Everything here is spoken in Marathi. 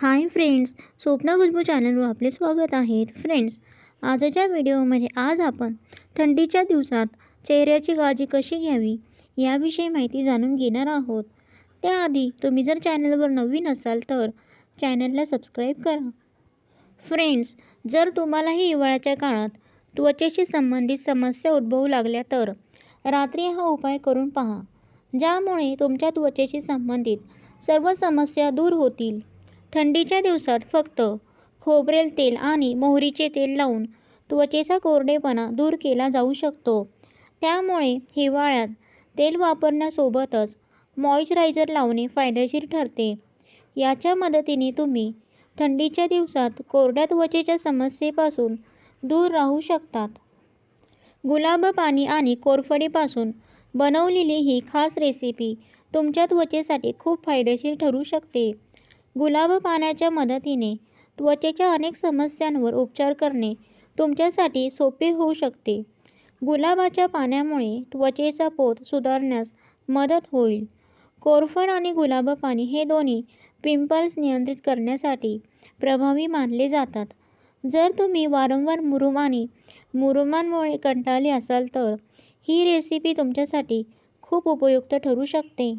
हाय फ्रेंड्स स्वप्ना खुशबू चॅनलवर आपले स्वागत आहे. फ्रेंड्स आजच्या व्हिडिओमध्ये आज आपण थंडीच्या दिवसात चेहऱ्याची काळजी कशी घ्यावी याविषयी माहिती जाणून घेणार आहोत. त्याआधी तुम्ही जर चॅनलवर नवीन असाल तर चॅनलला सबस्क्राईब करा. फ्रेंड्स जर तुम्हालाही हिवाळ्याच्या काळात त्वचेशी संबंधित समस्या उद्भवू लागल्या तर रात्री हा उपाय करून पहा ज्यामुळे तुमच्या त्वचेशी संबंधित सर्व समस्या दूर होतील. थंडीच्या दिवसात फक्त खोबरेल तेल आणि मोहरीचे तेल लावून त्वचेचा कोरडेपणा दूर केला जाऊ शकतो. त्यामुळे हिवाळ्यात तेल वापरण्यासोबतच मॉइश्चरायझर लावणे फायदेशीर ठरते. याच्या मदतीने तुम्ही थंडीच्या दिवसात कोरड्या त्वचेच्या समस्येपासून दूर राहू शकतात. गुलाब पाणी आणि कोरफडीपासून बनवलेली ही खास रेसिपी तुमच्या त्वचेसाठी खूप फायदेशीर ठरू शकते. गुलाब पाण्याच्या मदतीने त्वचेच्या अनेक समस्यांवर उपचार करणे तुमच्यासाठी सोपे होऊ शकते. गुलाबाच्या पाण्यामुळे त्वचेचा पोत सुधारण्यास मदत होईल. कोरफड आणि गुलाब पाणी हे दोन्ही पिंपल्स नियंत्रित करण्यासाठी प्रभावी मानले जातात. जर तुम्ही वारंवार मुरूम आणि मुरुमांमुळे कंटाळले असाल तर ही रेसिपी तुमच्यासाठी खूप उपयुक्त ठरू शकते.